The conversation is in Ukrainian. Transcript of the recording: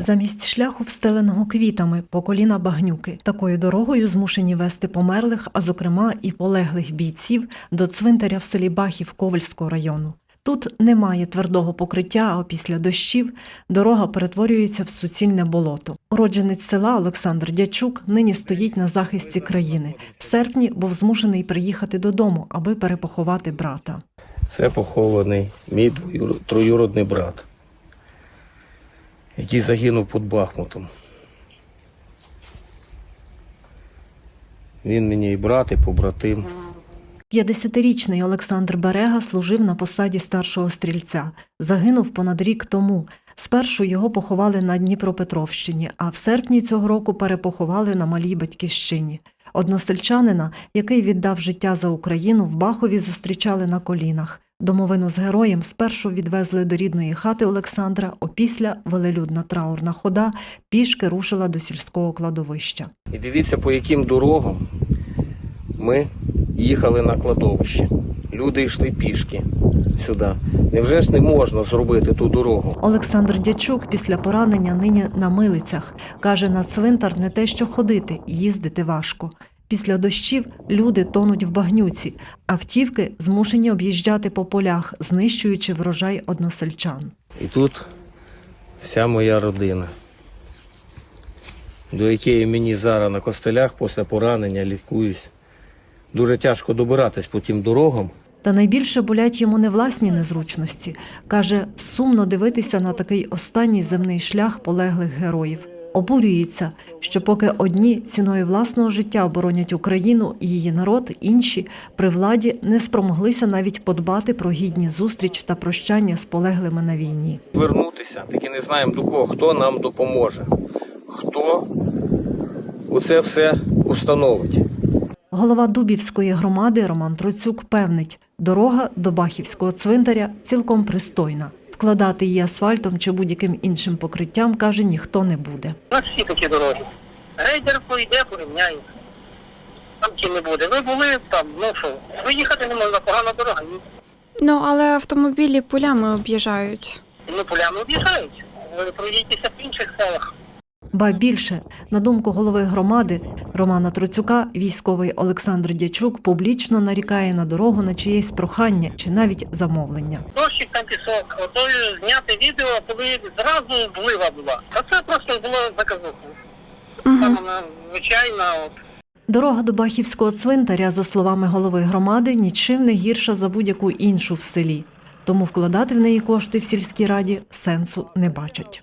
Замість шляху, встеленого квітами, по коліна багнюки. Такою дорогою змушені вести померлих, а зокрема і полеглих бійців до цвинтаря в селі Бахів Ковальського району. Тут немає твердого покриття, а після дощів дорога перетворюється в суцільне болото. Уродженець села Олександр Дячук нині стоїть на захисті країни. В серпні був змушений приїхати додому, аби перепоховати брата. Це похований мій троюродний брат, який загинув під Бахмутом. Він мені і брат, і побратим. 50-річний Олександр Берега служив на посаді старшого стрільця. Загинув понад рік тому. Спершу його поховали на Дніпропетровщині, а в серпні цього року перепоховали на малій батьківщині. Односельчанина, який віддав життя за Україну, в Бахові зустрічали на колінах. Домовину з героєм спершу відвезли до рідної хати Олександра, опісля велелюдна траурна хода пішки рушила до сільського кладовища. І дивіться, по яким дорогам ми їхали на кладовище. Люди йшли пішки сюди. Невже ж не можна зробити ту дорогу? Олександр Дячук після поранення нині на милицях. Каже, на цвинтар не те, що ходити, їздити важко. Після дощів люди тонуть в багнюці, автівки змушені об'їжджати по полях, знищуючи врожай односельчан. І тут вся моя родина, до якої мені зараз на костелях після поранення лікуюсь. Дуже тяжко добиратись по тим дорогам. Та найбільше болять йому не власні незручності. Каже, сумно дивитися на такий останній земний шлях полеглих героїв. Обурюється, що поки одні ціною власного життя оборонять Україну і її народ, інші при владі не спромоглися навіть подбати про гідні зустріч та прощання з полеглими на війні. Вернутися, таки не знаємо до кого, хто нам допоможе, хто оце все установить. Голова Дубівської громади Роман Троцюк певнить, дорога до Бахівського цвинтаря цілком пристойна. Вкладати її асфальтом чи будь-яким іншим покриттям, каже, ніхто не буде. У нас всі такі дороги. Рейдер пойде, порівняє. Там чи не буде. Ви були там, ну що, виїхати не можна, погана дорога. Ні. Ну, але автомобілі полями об'їжджають. Ну, полями об'їжджають. Ви проїдьтеся в інших селах. Ба більше, на думку голови громади Романа Троцюка, військовий Олександр Дячук публічно нарікає на дорогу на чиєсь прохання чи навіть замовлення. Дощик там пісок, отою зняти відео, коли зразу злива була. А це просто було заказуху. Там Угу. звичайна. Дорога до Бахівського цвинтаря, за словами голови громади, нічим не гірша за будь-яку іншу в селі. Тому вкладати в неї кошти в сільській раді сенсу не бачать.